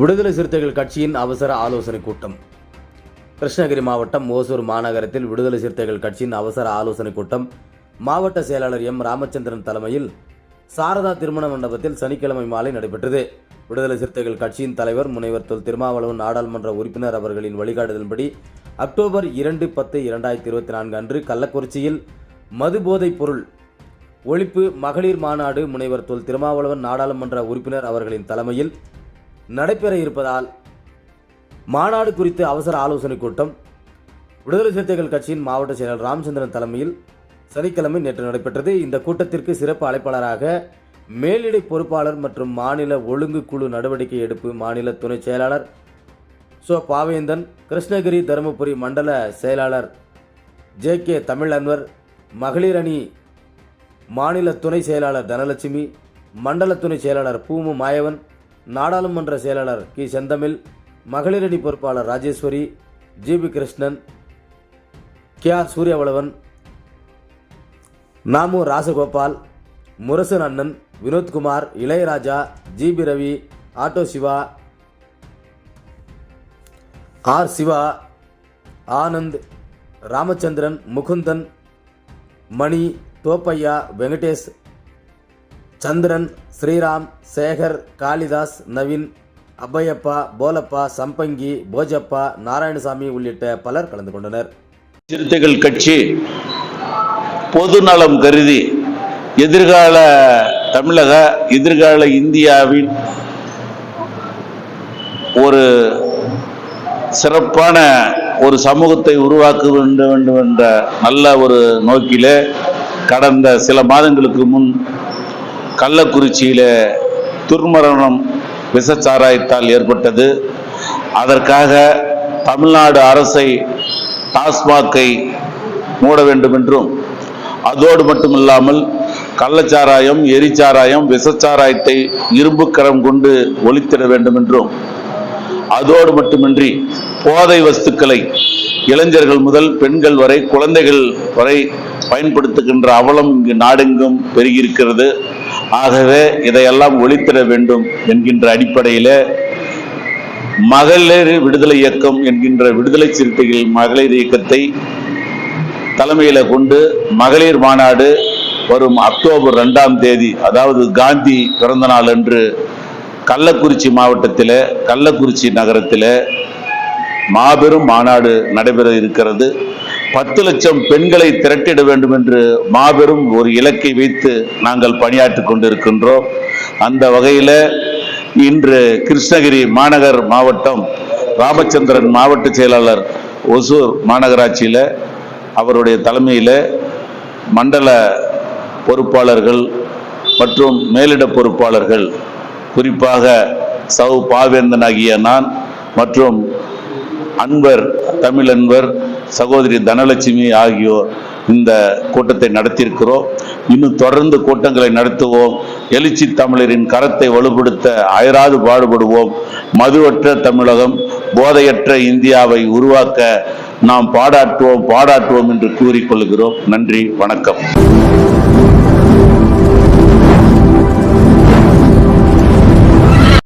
விடுதலை சிறுத்தைகள் கட்சியின் அவசர ஆலோசனை கூட்டம். கிருஷ்ணகிரி மாவட்டம் ஓசூர் மாநகரத்தில் விடுதலை சிறுத்தைகள் கட்சியின் அவசர ஆலோசனை கூட்டம். மாவட்ட செயலாளர் எம் ராமச்சந்திரன் தலைமையில் சாரதா திருமண மண்டபத்தில் சனிக்கிழமை மாலை நடைபெற்றது. விடுதலை சிறுத்தைகள் கட்சியின் தலைவர் முனைவர் தொல் திருமாவளவன் நாடாளுமன்ற உறுப்பினர் அவர்களின் வழிகாட்டுதலின்படி அக்டோபர் இரண்டு பத்து இரண்டாயிரத்தி இருபத்தி நான்கு அன்று கள்ளக்குறிச்சியில் மது போதைப் பொருள் ஒழிப்பு மகளிர் மாநாடு முனைவர் தொல் திருமாவளவன் நாடாளுமன்ற உறுப்பினர் அவர்களின் தலைமையில் நடைபெற இருப்பதால் மாநாடு குறித்து அவசர ஆலோசனைக் கூட்டம் விடுதலை சிறுத்தைகள் கட்சியின் மாவட்ட செயலர் ராமச்சந்திரன் தலைமையில் சனிக்கிழமை நேற்று நடைபெற்றது. இந்த கூட்டத்திற்கு சிறப்பு அழைப்பாளராக மேலிடை பொறுப்பாளர் மற்றும் மாநில ஒழுங்கு குழு நடவடிக்கை எடுப்பு மாநில துணை செயலாளர் சோ பாவேந்தன் கிருஷ்ணகிரி தருமபுரி மண்டல செயலாளர் ஜே கே தமிழ் அன்வர் மகளிர் அணி மாநில துணை செயலாளர் தனலட்சுமி மண்டல துணை செயலாளர் பூமு மாயவன் நாடாளுமன்ற செயலாளர் கி. செந்தமிழ் மகளிரணி பொறுப்பாளர் Rajeswari GP Krishnan K. R. Suriyavalavan Namu Rasagopal Murasan அண்ணன் Vinothkumar Ilaiyaraja GP Ravi auto Siva R Siva Anand Ramachandran Mukundan Mani Thoppaiah Venkatesh Chandran Sriram Sekar Kalidas Naveen Abayappa Bolappa Sampangi Bojappa Narayanasamy உள்ளிட்ட பலர் கலந்து கொண்டனர். சிறுத்தைகள் கட்சி பொது நலம் கருதி எதிர்கால தமிழக எதிர்கால இந்தியாவின் ஒரு சிறப்பான ஒரு சமூகத்தை உருவாக்க வேண்டும் வேண்டும் என்ற நல்ல ஒரு நோக்கிலே கடந்த சில மாதங்களுக்கு முன் கள்ளக்குறிச்சியில துர்மரணம் விசச்சாராயத்தால் ஏற்பட்டது. அதற்காக தமிழ்நாடு அரசை டாஸ்மாகை மூட வேண்டும் என்றும் அதோடு மட்டுமில்லாமல் கள்ளச்சாராயம் எரிச்சாராயம் விசச்சாராயத்தை இரும்புக்கரம் கொண்டு ஒழித்திட வேண்டும் என்றும் அதோடு மட்டுமின்றி போதை வஸ்துக்களை இளைஞர்கள் முதல் பெண்கள் வரை குழந்தைகள் வரை பயன்படுத்துகின்ற அவலம் இங்கு நாடெங்கும் பெருகியிருக்கிறது. ஆகவே இதையெல்லாம் ஒழித்திட வேண்டும் என்கின்ற அடிப்படையில் மகளிர் விடுதலை இயக்கம் என்கின்ற விடுதலை சிறுத்தைகள் மகளிர் இயக்கத்தை தலைமையில கொண்டு மகளிர் மாநாடு வரும் அக்டோபர் ரெண்டாம் தேதி அதாவது காந்தி பிறந்த நாள் அன்று கள்ளக்குறிச்சி மாவட்டத்தில் கள்ளக்குறிச்சி நகரத்தில் மாபெரும் மாநாடு நடைபெற இருக்கிறது. பத்து லட்சம் பெண்களை திரட்டிட வேண்டும் என்று மாபெரும் ஒரு இலக்கை வைத்து நாங்கள் பணியாற்றி கொண்டிருக்கின்றோம். அந்த வகையில் இன்று கிருஷ்ணகிரி மாநகர் மாவட்டம் ராமச்சந்திரன் மாவட்ட செயலாளர் ஒசூர் மாநகராட்சியில் அவருடைய தலைமையில் மண்டல பொறுப்பாளர்கள் மற்றும் மேலிட பொறுப்பாளர்கள் குறிப்பாக சவு பாவேந்தன் ஆகிய நான் மற்றும் அன்பர் தமிழ் அன்பர் சகோதரி தனலட்சுமி ஆகியோர் இந்த கூட்டத்தை நடத்தியிருக்கிறோம். இன்னும் தொடர்ந்து கூட்டங்களை நடத்துவோம். எழுச்சி தமிழரின் கரத்தை வலுப்படுத்த அயராது பாடுபடுவோம். மதுவற்ற தமிழகம் போதையற்ற இந்தியாவை உருவாக்க நாம் பாடாட்டுவோம் பாடாட்டுவோம் என்று கூறிக்கொள்கிறோம். நன்றி வணக்கம்.